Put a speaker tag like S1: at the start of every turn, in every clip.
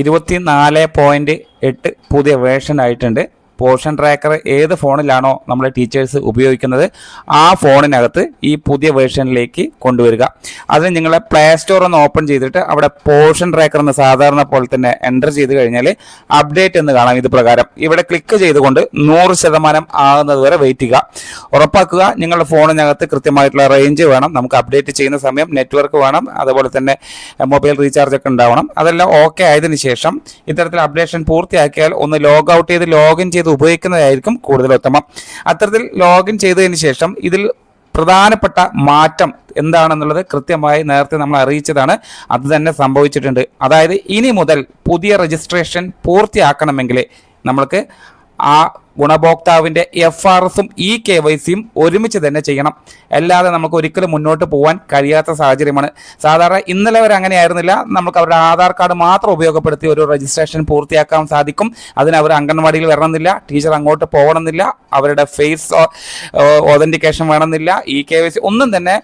S1: ഇരുപത്തി നാല് പോയിന്റ് എട്ട് പുതിയ വേർഷൻ ആയിട്ടുണ്ട്. പോർഷൻ ട്രാക്കർ ഏത് ഫോണിലാണോ നമ്മൾ ടീച്ചേഴ്സ് ഉപയോഗിക്കുന്നത് ആ ഫോണിനകത്ത് ഈ പുതിയ വേർഷനിലേക്ക് കൊണ്ടുവരിക. അതിന് നിങ്ങൾ പ്ലേ സ്റ്റോർ ഒന്ന് ഓപ്പൺ ചെയ്തിട്ട് അവിടെ പോർഷൻ ട്രാക്കർ എന്ന് സാധാരണ പോലെ തന്നെ എന്റർ ചെയ്ത് കഴിഞ്ഞാൽ അപ്ഡേറ്റ് എന്ന് കാണാം ഇത് പ്രകാരം. ഇവിടെ ക്ലിക്ക് ചെയ്തുകൊണ്ട് നൂറ് ശതമാനം ആകുന്നത് വരെ വെയിറ്റ് ചെയ്യുക. ഉറപ്പാക്കുക നിങ്ങളുടെ ഫോണിനകത്ത് കൃത്യമായിട്ടുള്ള റേഞ്ച് വേണം. നമുക്ക് അപ്ഡേറ്റ് ചെയ്യുന്ന സമയം നെറ്റ്വർക്ക് വേണം. അതുപോലെ തന്നെ മൊബൈൽ റീചാർജ് ഒക്കെ ഉണ്ടാവണം. അതെല്ലാം ഓക്കെ ആയതിനു ശേഷം ഇത്തരത്തിൽ അപ്ഡേഷൻ പൂർത്തിയാക്കിയാൽ ഒന്ന് ലോഗ് ഔട്ട് ചെയ്ത് ലോഗിൻ ചെയ്ത് ഉപയോഗിക്കുന്നതായിരിക്കും കൂടുതൽ ഉത്തമം. അത്തരത്തിൽ ലോഗിൻ ചെയ്തതിന് ശേഷം ഇതിൽ പ്രധാനപ്പെട്ട മാറ്റം എന്താണെന്നുള്ളത് കൃത്യമായി നേരത്തെ നമ്മൾ അറിയിച്ചതാണ്. അത് തന്നെ സംഭവിച്ചിട്ടുണ്ട്. അതായത് ഇനി മുതൽ പുതിയ രജിസ്ട്രേഷൻ പൂർത്തിയാക്കണമെങ്കിൽ നമ്മൾക്ക് ആ ഗുണഭോക്താവിന്റെ എഫ് ആർ എസും ഇ കെ വൈ സിയും ഒരുമിച്ച് തന്നെ ചെയ്യണം. അല്ലാതെ നമുക്ക് ഒരിക്കലും മുന്നോട്ട് പോകാൻ കഴിയാത്ത സാഹചര്യമാണ്. സാധാരണ ഇന്നലെ വരെ അങ്ങനെയായിരുന്നില്ല നമുക്ക് അവരുടെ ആധാർ കാർഡ് മാത്രം ഉപയോഗപ്പെടുത്തി ഒരു രജിസ്ട്രേഷൻ പൂർത്തിയാക്കാൻ സാധിക്കും. അതിന് അവർ അംഗൻവാടിയിൽ വരണമെന്നില്ല. ടീച്ചർ അങ്ങോട്ട് പോകണമെന്നില്ല. അവരുടെ ഫേസ് ഓതന്റിക്കേഷൻ വേണമെന്നില്ല. ഇ കെ വൈ സി ഒന്നും തന്നെ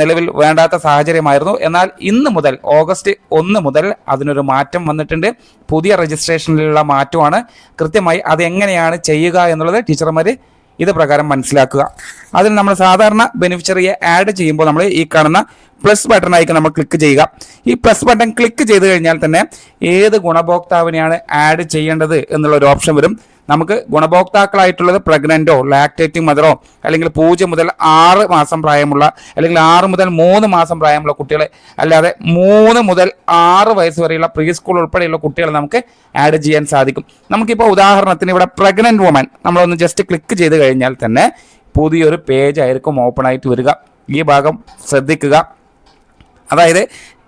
S1: നിലവിൽ വേണ്ടാത്ത സാഹചര്യമായിരുന്നു. എന്നാൽ ഇന്ന് മുതൽ ഓഗസ്റ്റ് ഒന്ന് മുതൽ അതിനൊരു മാറ്റം വന്നിട്ടുണ്ട്. പുതിയ രജിസ്ട്രേഷനിലുള്ള മാറ്റമാണ്. കൃത്യമായി അത് എങ്ങനെയാണ് ചെയ്യുക എന്നുള്ളത് ടീച്ചർമാർ ഇത് പ്രകാരം മനസ്സിലാക്കുക. അതിന് നമ്മൾ സാധാരണ ബെനിഫിഷ്യറിയെ ആഡ് ചെയ്യുമ്പോൾ നമ്മൾ ഈ കാണുന്ന പ്ലസ് ബട്ടൺ ആയിരിക്കും നമ്മൾ ക്ലിക്ക് ചെയ്യുക. ഈ പ്ലസ് ബട്ടൺ ക്ലിക്ക് ചെയ്ത് കഴിഞ്ഞാൽ തന്നെ ഏത് ഗുണഭോക്താവിനെയാണ് ആഡ് ചെയ്യേണ്ടത് എന്നുള്ള ഒരു ഓപ്ഷൻ വരും. നമുക്ക് ഗുണഭോക്താക്കളായിട്ടുള്ളത് പ്രഗ്നന്റോ ലാക്ടേറ്റിംഗ് മദറോ അല്ലെങ്കിൽ പൂജ്യം മുതൽ ആറ് മാസം പ്രായമുള്ള അല്ലെങ്കിൽ ആറ് മുതൽ മൂന്ന് മാസം പ്രായമുള്ള കുട്ടികളെ അല്ലാതെ മൂന്ന് മുതൽ ആറ് വയസ്സ് വരെയുള്ള പ്രീ സ്കൂൾ ഉൾപ്പെടെയുള്ള കുട്ടികളെ നമുക്ക് ആഡ് ചെയ്യാൻ സാധിക്കും. നമുക്കിപ്പോൾ ഉദാഹരണത്തിന് ഇവിടെ പ്രഗ്നന്റ് വുമൻ നമ്മളൊന്ന് ജസ്റ്റ് ക്ലിക്ക് ചെയ്ത് കഴിഞ്ഞാൽ തന്നെ പുതിയൊരു പേജ് ആയിരിക്കും ഓപ്പൺ ആയിട്ട് വരിക. ഈ ഭാഗം ശ്രദ്ധിക്കുക. അതായത്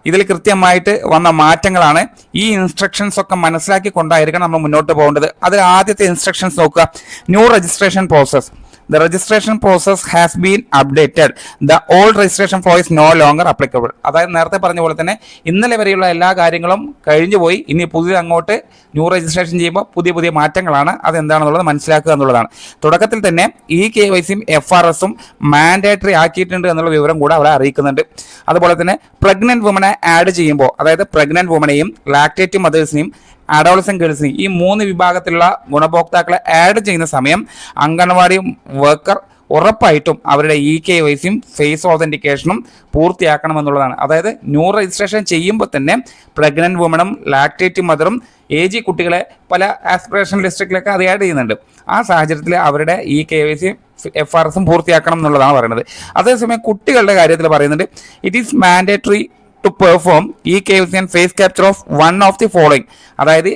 S1: ഇതിൽ കൃത്യമായിട്ട് വന്ന മാറ്റങ്ങളാണ് ഈ ഇൻസ്ട്രക്ഷൻസ് ഒക്കെ മനസ്സിലാക്കി കൊണ്ടായിരിക്കണം നമ്മൾ മുന്നോട്ട് പോകേണ്ടത്. അതിൽ ആദ്യത്തെ ഇൻസ്ട്രക്ഷൻസ് നോക്കുക. New registration process the registration process has been updated the old registration flow is no longer applicable അതായത് നേരത്തെ പറഞ്ഞ പോലെ തന്നെ ഇന്നലെ വരെയുള്ള എല്ലാ കാര്യങ്ങളും കഴിഞ്ഞു പോയി. ഇനി പുതിയ അങ്ങോട്ട് ന്യൂ രജിസ്ട്രേഷൻ ചെയ്യുമ്പോൾ പുതിയ പുതിയ മാറ്റങ്ങളാണ് അതെന്താണെന്നുള്ളത് മനസ്സിലാക്കുക എന്നുള്ളതാണ്. തുടക്കത്തിൽ തന്നെ ഈ കെ വൈ സിയും എഫ് ആർ എസും മാൻഡേറ്ററി ആക്കിയിട്ടുണ്ട് എന്നുള്ള വിവരം കൂടെ അവിടെ അറിയിക്കുന്നുണ്ട്. അതുപോലെ തന്നെ പ്രഗ്നന്റ് വുമനെ ആഡ് ചെയ്യുമ്പോൾ അതായത് പ്രഗ്നന്റ് വുമനെയും ലാക്ടേറ്റീവ് മദേഴ്സിനെയും അഡോളസൻ ഗേൾസിന് ഈ മൂന്ന് വിഭാഗത്തിലുള്ള ഗുണഭോക്താക്കളെ ആഡ് ചെയ്യുന്ന സമയം അംഗൻവാടി വർക്കർ ഉറപ്പായിട്ടും അവരുടെ ഇ കെ വൈസിയും ഫേസ് ഓതന്റിക്കേഷനും പൂർത്തിയാക്കണമെന്നുള്ളതാണ് അതായത് ന്യൂ രജിസ്ട്രേഷൻ ചെയ്യുമ്പോൾ തന്നെ പ്രഗ്നന്റ് വുമണും ലാക്ടേറ്റ് മദറും ഏജ് കുട്ടികളെ പല ആസ്പിറേഷൻ ലിസ്റ്റിലൊക്കെ അത് ആഡ് ചെയ്യുന്നുണ്ട്. ആ സാഹചര്യത്തിൽ അവരുടെ E K Y F R എസും പൂർത്തിയാക്കണം എന്നുള്ളതാണ് പറയുന്നത്. അതേസമയം കുട്ടികളുടെ കാര്യത്തിൽ പറയുന്നുണ്ട് it is mandatory to perform ഈ കേസ് ഞാൻ face capture of one of the following അതായത്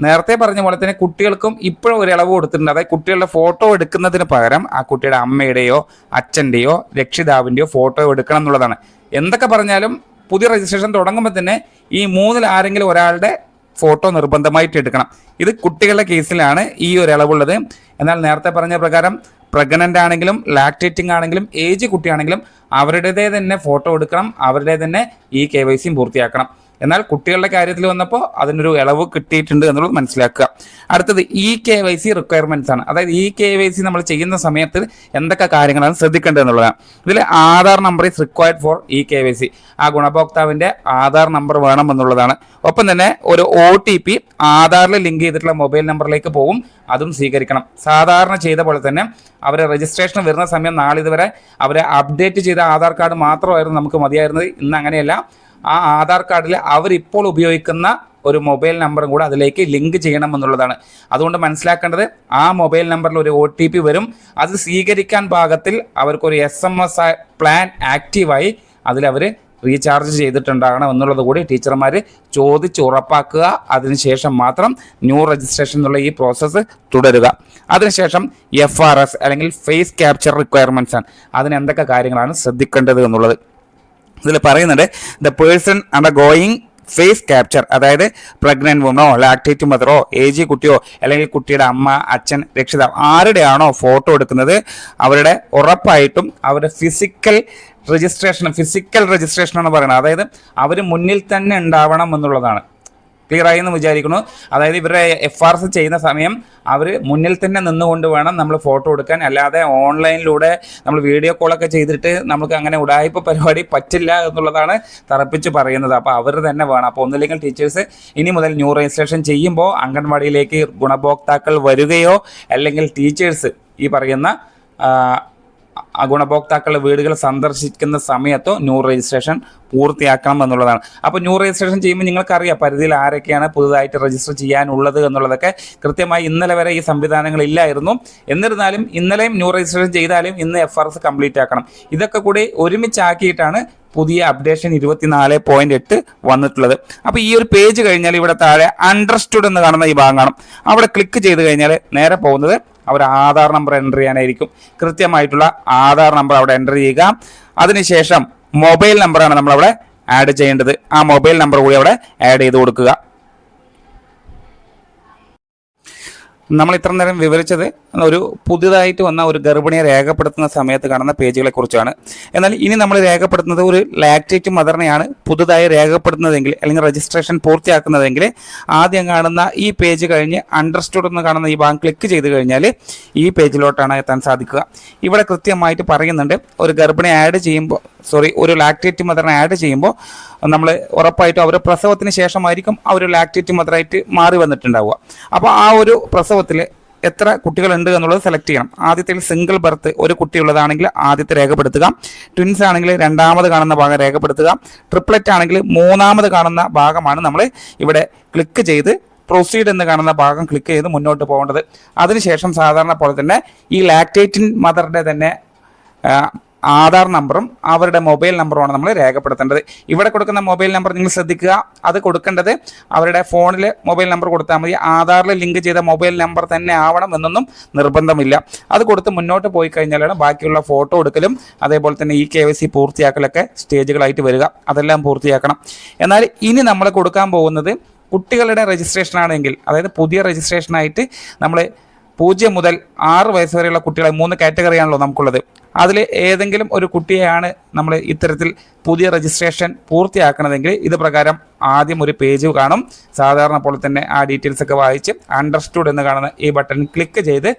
S1: നേരത്തെ പറഞ്ഞ പോലെ തന്നെ കുട്ടികൾക്കും ഇപ്പോഴും ഒരു ഇളവ് കൊടുത്തിട്ടുണ്ട്. അതായത് കുട്ടികളുടെ ഫോട്ടോ എടുക്കുന്നതിന് പകരം ആ കുട്ടിയുടെ അമ്മയുടെയോ അച്ഛന്റെയോ രക്ഷിതാവിന്റെയോ ഫോട്ടോ എടുക്കണം എന്നുള്ളതാണ്. എന്തൊക്കെ പറഞ്ഞാലും പുതിയ രജിസ്ട്രേഷൻ തുടങ്ങുമ്പോൾ തന്നെ ഈ മൂന്നിൽ ആരെങ്കിലും ഒരാളുടെ ഫോട്ടോ നിർബന്ധമായിട്ട് എടുക്കണം. ഇത് കുട്ടികളുടെ കേസിലാണ് ഈ ഒരു ഇളവുള്ളത് എന്നാൽ നേരത്തെ പറഞ്ഞ പ്രകാരം പ്രഗ്നന്റ് ആണെങ്കിലും ലാക്ടേറ്റിംഗ് ആണെങ്കിലും ഏജ് കുട്ടിയാണെങ്കിലും അവരുടേതേ തന്നെ ഫോട്ടോ എടുക്കണം അവരുടെ തന്നെ ഈ കെ വൈ സിയും പൂർത്തിയാക്കണം. എന്നാൽ കുട്ടികളുടെ കാര്യത്തിൽ വന്നപ്പോൾ അതിനൊരു ഇളവ് കിട്ടിയിട്ടുണ്ട് എന്നുള്ളത് മനസ്സിലാക്കുക. അടുത്തത് E K Y C requirements ആണ്. അതായത് ഇ കെ വൈ സി നമ്മൾ ചെയ്യുന്ന സമയത്ത് എന്തൊക്കെ കാര്യങ്ങളാണ് ശ്രദ്ധിക്കേണ്ടത് എന്നുള്ളതാണ്. ഇതിൽ Aadhaar number is required for e K Y C ആ ഗുണഭോക്താവിന്റെ ആധാർ നമ്പർ വേണം എന്നുള്ളതാണ്. ഒപ്പം തന്നെ ഒരു ഒ ടി പി ആധാറിൽ ലിങ്ക് ചെയ്തിട്ടുള്ള മൊബൈൽ നമ്പറിലേക്ക് പോകും അതും സ്വീകരിക്കണം. സാധാരണ ചെയ്ത പോലെ തന്നെ അവരെ രജിസ്ട്രേഷൻ വരുന്ന സമയം നാളിതുവരെ അവരെ അപ്ഡേറ്റ് ചെയ്ത ആധാർ കാർഡ് മാത്രമായിരുന്നു നമുക്ക് മതിയായിരുന്നത്. ഇന്ന് അങ്ങനെയല്ല. ആ ആധാർ കാർഡിൽ അവരിപ്പോൾ ഉപയോഗിക്കുന്ന ഒരു മൊബൈൽ നമ്പറും കൂടെ അതിലേക്ക് ലിങ്ക് ചെയ്യണം എന്നുള്ളതാണ്. അതുകൊണ്ട് മനസ്സിലാക്കേണ്ടത് ആ മൊബൈൽ നമ്പറിൽ ഒരു ഒ ടി പി വരും. അത് സ്വീകരിക്കാൻ പാകത്തിൽ അവർക്കൊരു എസ് എം എസ് പ്ലാൻ ആക്റ്റീവായി അതിലവർ റീചാർജ് ചെയ്തിട്ടുണ്ടാകണം എന്നുള്ളത് കൂടി ടീച്ചർമാർ ചോദിച്ച് ഉറപ്പാക്കുക. അതിനുശേഷം മാത്രം ന്യൂ രജിസ്ട്രേഷൻ എന്നുള്ള ഈ പ്രോസസ്സ് തുടരുക. അതിനുശേഷം എഫ് ആർ എസ് അല്ലെങ്കിൽ ഫേസ് ക്യാപ്ചർ റിക്വയർമെന്റ്സ് ആണ്. അതിന് എന്തൊക്കെ കാര്യങ്ങളാണ് ശ്രദ്ധിക്കേണ്ടത് എന്നുള്ളത്. ഇതിൽ പറയുന്നുണ്ട് the person undergoing face capture അതായത് പ്രഗ്നന്റ് വുമനോ ലാക്ടേറ്റ് മദറോ ഏജ് കുട്ടിയോ അല്ലെങ്കിൽ കുട്ടിയുടെ അമ്മ അച്ഛൻ രക്ഷിതാവ് ആരുടെയാണോ ഫോട്ടോ എടുക്കുന്നത് അവരുടെ ഉറപ്പായിട്ടും അവരുടെ ഫിസിക്കൽ രജിസ്ട്രേഷൻ ഫിസിക്കൽ രജിസ്ട്രേഷൻ എന്ന് പറയുന്നത്. അതായത് അവർ മുന്നിൽ തന്നെ ഉണ്ടാവണം എന്നുള്ളതാണ്. ക്ലിയർ ആയി എന്ന് വിചാരിക്കുന്നു. അതായത് ഇവരുടെ എഫ് ആർ എസ് ചെയ്യുന്ന സമയം അവർ മുന്നിൽ തന്നെ നിന്നുകൊണ്ട് വേണം നമ്മൾ ഫോട്ടോ എടുക്കാൻ. അല്ലാതെ ഓൺലൈനിലൂടെ നമ്മൾ വീഡിയോ കോളൊക്കെ ചെയ്തിട്ട് നമുക്ക് അങ്ങനെ ഉടായ്പ പരിപാടി പറ്റില്ല എന്നുള്ളതാണ് തറപ്പിച്ച് പറയുന്നത്. അപ്പോൾ അവർ തന്നെ വേണം. അപ്പോൾ ഒന്നില്ലെങ്കിൽ ടീച്ചേഴ്സ് ഇനി മുതൽ ന്യൂ രജിസ്ട്രേഷൻ ചെയ്യുമ്പോൾ അംഗൻവാടിയിലേക്ക് ഗുണഭോക്താക്കൾ വരികയോ അല്ലെങ്കിൽ ടീച്ചേഴ്സ് ഈ പറയുന്ന ഗുണഭോക്താക്കളുടെ വീടുകൾ സന്ദർശിക്കുന്ന സമയത്തോ ന്യൂ രജിസ്ട്രേഷൻ പൂർത്തിയാക്കണം എന്നുള്ളതാണ്. അപ്പോൾ ന്യൂ രജിസ്ട്രേഷൻ ചെയ്യുമ്പോൾ നിങ്ങൾക്കറിയാം പരിധിയിൽ ആരൊക്കെയാണ് പുതുതായിട്ട് രജിസ്റ്റർ ചെയ്യാനുള്ളത് എന്നുള്ളതൊക്കെ കൃത്യമായി ഇന്നലെ വരെ ഈ സംവിധാനങ്ങൾ ഇല്ലായിരുന്നു. എന്നിരുന്നാലും ഇന്നലെയും ന്യൂ രജിസ്ട്രേഷൻ ചെയ്താലും ഇന്ന് എഫ് ആർ എസ് കംപ്ലീറ്റ് ആക്കണം. ഇതൊക്കെ കൂടി ഒരുമിച്ചാക്കിയിട്ടാണ് പുതിയ അപ്ഡേഷൻ ഇരുപത്തിനാല് പോയിന്റ് എട്ട് വന്നിട്ടുള്ളത്. അപ്പോൾ ഈ ഒരു പേജ് കഴിഞ്ഞാൽ ഇവിടെ താഴെ അണ്ടർസ്റ്റുഡ് എന്ന് കാണുന്ന ഈ ഭാഗം കാണും. അവിടെ ക്ലിക്ക് ചെയ്ത് കഴിഞ്ഞാൽ നേരെ പോകുന്നത് അവർ ആധാർ നമ്പർ എന്റർ ചെയ്യാനായിരിക്കും. കൃത്യമായിട്ടുള്ള ആധാർ നമ്പർ അവിടെ എന്റർ ചെയ്യുക. അതിനുശേഷം മൊബൈൽ നമ്പറാണ് നമ്മളവിടെ ആഡ് ചെയ്യേണ്ടത്. ആ മൊബൈൽ നമ്പർ കൂടി അവിടെ ആഡ് ചെയ്ത് കൊടുക്കുക. നമ്മൾ ഇത്ര നേരം വിവരിച്ചത് ഒരു പുതിയതായിട്ട് വന്ന ഒരു ഗർഭിണിയെ രേഖപ്പെടുത്തുന്ന സമയത്ത് കാണുന്ന പേജുകളെ കുറിച്ചാണ് എന്നാൽ ഇനി നമ്മൾ രേഖപ്പെടുത്തുന്നത് ഒരു ലാക്ടേറ്റ് മദറിനെയാണ് പുതുതായി രേഖപ്പെടുത്തുന്നതെങ്കിൽ അല്ലെങ്കിൽ രജിസ്ട്രേഷൻ പൂർത്തിയാക്കുന്നതെങ്കിൽ ആദ്യം കാണുന്ന ഈ പേജ് കഴിഞ്ഞ് അണ്ടർസ്റ്റുഡ് എന്ന് കാണുന്ന ഈ ഭാഗം ക്ലിക്ക് ചെയ്ത് കഴിഞ്ഞാൽ ഈ പേജിലോട്ടാണ് എത്താൻ സാധിക്കുക. ഇവിടെ കൃത്യമായിട്ട് പറയുന്നുണ്ട് ഒരു ഗർഭിണി ആഡ് ചെയ്യുമ്പോൾ സോറി ഒരു ലാക്ടേറ്റ് മദറിനെ ആഡ് ചെയ്യുമ്പോൾ നമ്മൾ ഉറപ്പായിട്ടും അവരുടെ പ്രസവത്തിന് ശേഷമായിരിക്കും ആ ഒരു ലാക്ടേറ്റ് മദറായിട്ട് മാറി വന്നിട്ടുണ്ടാവുക. അപ്പോൾ ആ ഒരു പ്രസവത്തിൽ എത്ര കുട്ടികളുണ്ട് എന്നുള്ളത് സെലക്ട് ചെയ്യണം. ആദ്യത്തിൽ സിംഗിൾ ബർത്ത് ഒരു കുട്ടിയുള്ളതാണെങ്കിൽ ആദ്യത്തെ രേഖപ്പെടുത്തുക. ട്വിൻസ് ആണെങ്കിൽ രണ്ടാമത് കാണുന്ന ഭാഗം രേഖപ്പെടുത്തുക. ട്രിപ്ലറ്റ് ആണെങ്കിൽ മൂന്നാമത് കാണുന്ന ഭാഗമാണ് നമ്മൾ ഇവിടെ ക്ലിക്ക് ചെയ്ത് പ്രൊസീഡ് എന്ന് കാണുന്ന ഭാഗം ക്ലിക്ക് ചെയ്ത് മുന്നോട്ട് പോകേണ്ടത്. അതിനുശേഷം സാധാരണ പോലെ തന്നെ ഈ ലാക്ടേറ്റിൻ മദറിന്റെ തന്നെ ആധാർ നമ്പറും അവരുടെ മൊബൈൽ നമ്പറുമാണ് നമ്മൾ രേഖപ്പെടുത്തേണ്ടത്. ഇവിടെ കൊടുക്കുന്ന മൊബൈൽ നമ്പർ നിങ്ങൾ ശ്രദ്ധിക്കുക. അത് കൊടുക്കേണ്ടത് അവരുടെ ഫോണിൽ മൊബൈൽ നമ്പർ കൊടുത്താൽ മതി. ആധാറിൽ ലിങ്ക് ചെയ്ത മൊബൈൽ നമ്പർ തന്നെ ആവണം എന്നൊന്നും നിർബന്ധമില്ല. അത് കൊടുത്ത് മുന്നോട്ട് പോയി കഴിഞ്ഞാലാണ് ബാക്കിയുള്ള ഫോട്ടോ എടുക്കലും അതേപോലെ തന്നെ ഈ കെ വൈ സി പൂർത്തിയാക്കലൊക്കെ സ്റ്റേജുകളായിട്ട് വരിക. അതെല്ലാം പൂർത്തിയാക്കണം. എന്നാൽ ഇനി നമ്മൾ കൊടുക്കാൻ പോകുന്നത് കുട്ടികളുടെ രജിസ്ട്രേഷൻ ആണെങ്കിൽ അതായത് പുതിയ രജിസ്ട്രേഷനായിട്ട് നമ്മൾ പൂജ്യം മുതൽ ആറ് വയസ്സ് വരെയുള്ള കുട്ടികളെ മൂന്ന് കാറ്റഗറിയാണല്ലോ നമുക്കുള്ളത്. അതിൽ ഏതെങ്കിലും ഒരു കുട്ടിയെയാണ് നമ്മൾ ഇത്തരത്തിൽ പുതിയ രജിസ്ട്രേഷൻ പൂർത്തിയാക്കണതെങ്കിൽ ഇത് പ്രകാരം ആദ്യം ഒരു പേജ് കാണും. സാധാരണ പോലെ തന്നെ ആ ഡീറ്റെയിൽസ് ഒക്കെ വായിച്ച് അണ്ടർസ്റ്റുഡ് എന്ന് കാണുന്ന ഈ ബട്ടൺ ക്ലിക്ക് ചെയ്ത്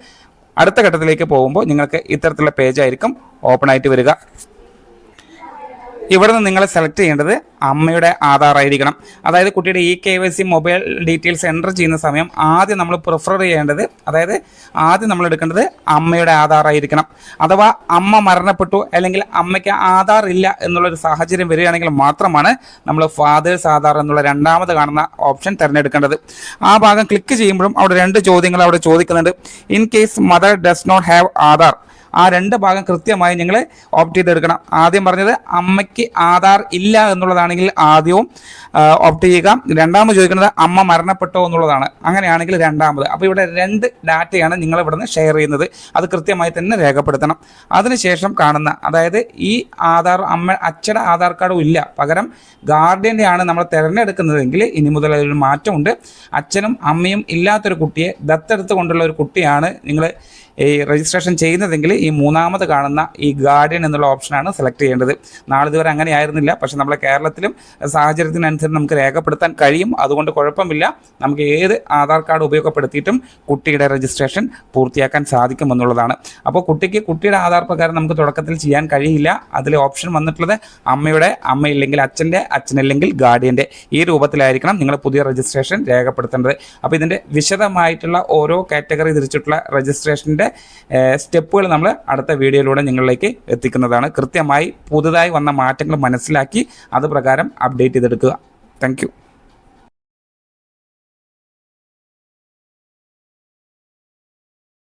S1: അടുത്ത ഘട്ടത്തിലേക്ക് പോകുമ്പോൾ നിങ്ങൾക്ക് ഇത്തരത്തിലുള്ള പേജായിരിക്കും ഓപ്പൺ ആയിട്ട് വരിക. ഇവിടെ നിന്ന് നിങ്ങൾ സെലക്ട് ചെയ്യേണ്ടത് അമ്മയുടെ ആധാർ ആയിരിക്കണം അതായത് കുട്ടിയുടെ e K Y C mobile details enter ചെയ്യുന്ന സമയം ആദ്യം നമ്മൾ പ്രിഫർ ചെയ്യേണ്ടത് അതായത് ആദ്യം നമ്മൾ എടുക്കേണ്ടത് അമ്മയുടെ ആധാർ ആയിരിക്കണം അഥവാ അമ്മ മരണപ്പെട്ടു അല്ലെങ്കിൽ അമ്മയ്ക്ക് ആധാർ ഇല്ല എന്നുള്ളൊരു സാഹചര്യം വരികയാണെങ്കിൽ മാത്രമാണ് നമ്മൾ ഫാദേഴ്സ് ആധാർ എന്നുള്ള രണ്ടാമത് കാണുന്ന ഓപ്ഷൻ തിരഞ്ഞെടുക്കേണ്ടത്. ആ ഭാഗം ക്ലിക്ക് ചെയ്യുമ്പോഴും അവിടെ രണ്ട് ചോദ്യങ്ങൾ അവിടെ ചോദിക്കുന്നുണ്ട്. In case mother does not have Aadhaar ആ രണ്ട് ഭാഗം കൃത്യമായി നിങ്ങൾ ഓപ്റ്റ് ചെയ്തെടുക്കണം. ആദ്യം പറഞ്ഞത് അമ്മയ്ക്ക് ആധാർ ഇല്ല എന്നുള്ളതാണെങ്കിൽ ആദ്യവും ഓപ്റ്റ് ചെയ്യുക. രണ്ടാമത് ചോദിക്കുന്നത് അമ്മ മരണപ്പെട്ടോ എന്നുള്ളതാണ്. അങ്ങനെയാണെങ്കിൽ രണ്ടാമത്. അപ്പോൾ ഇവിടെ രണ്ട് ഡാറ്റയാണ് നിങ്ങൾ ഇവിടുന്ന് ഷെയർ ചെയ്യുന്നത്. അത് കൃത്യമായി തന്നെ രേഖപ്പെടുത്തണം. അതിനുശേഷം കാണുന്ന അതായത് ഈ ആധാർ അമ്മ അച്ഛയുടെ ആധാർ കാർഡും ഇല്ല. പകരം ഗാർഡിയന്റെ ആണ് നമ്മൾ തിരഞ്ഞെടുക്കുന്നതെങ്കിൽ ഇനി മുതൽ അതിലൊരു മാറ്റമുണ്ട്. അച്ഛനും അമ്മയും ഇല്ലാത്തൊരു കുട്ടിയെ ദത്തെടുത്ത് കൊണ്ടുള്ള ഒരു കുട്ടിയാണ് നിങ്ങൾ ഈ രജിസ്ട്രേഷൻ ചെയ്യുന്നതെങ്കിൽ ഈ മൂന്നാമത് കാണുന്ന ഈ ഗാർഡിയൻ എന്നുള്ള ഓപ്ഷനാണ് സെലക്ട് ചെയ്യേണ്ടത്. നാളെ ഇതുവരെ അങ്ങനെ ആയിരുന്നില്ല. പക്ഷേ നമ്മളെ കേരളത്തിലും സാഹചര്യത്തിനനുസരിച്ച് നമുക്ക് രേഖപ്പെടുത്താൻ കഴിയും. അതുകൊണ്ട് കുഴപ്പമില്ല. നമുക്ക് ഏത് ആധാർ കാർഡ് ഉപയോഗപ്പെടുത്തിയിട്ടും കുട്ടിയുടെ രജിസ്ട്രേഷൻ പൂർത്തിയാക്കാൻ സാധിക്കും എന്നുള്ളതാണ്. അപ്പോൾ കുട്ടിക്ക് കുട്ടിയുടെ ആധാർ പ്രകാരം നമുക്ക് തുടക്കത്തിൽ ചെയ്യാൻ കഴിയില്ല. അതിൽ ഓപ്ഷൻ വന്നിട്ടുള്ളത് അമ്മയുടെ അമ്മയില്ലെങ്കിൽ അച്ഛന്റെ അച്ഛനില്ലെങ്കിൽ ഗാർഡിയന്റെ ഈ രൂപത്തിലായിരിക്കണം നിങ്ങൾ പുതിയ രജിസ്ട്രേഷൻ രേഖപ്പെടുത്തേണ്ടത്. അപ്പോൾ ഇതിന്റെ വിശദമായിട്ടുള്ള ഓരോ കാറ്റഗറി തിരിച്ചിട്ടുള്ള രജിസ്ട്രേഷന്റെ സ്റ്റെപ്പുകൾ നമ്മൾ അടുത്ത വീഡിയോയിലൂടെ നിങ്ങളിലേക്ക് എത്തിക്കുന്നതാണ്. കൃത്യമായി പുതുതായി വന്ന മാറ്റങ്ങൾ മനസ്സിലാക്കി അത് പ്രകാരം അപ്ഡേറ്റ് ചെയ്തെടുക്കുക. താങ്ക്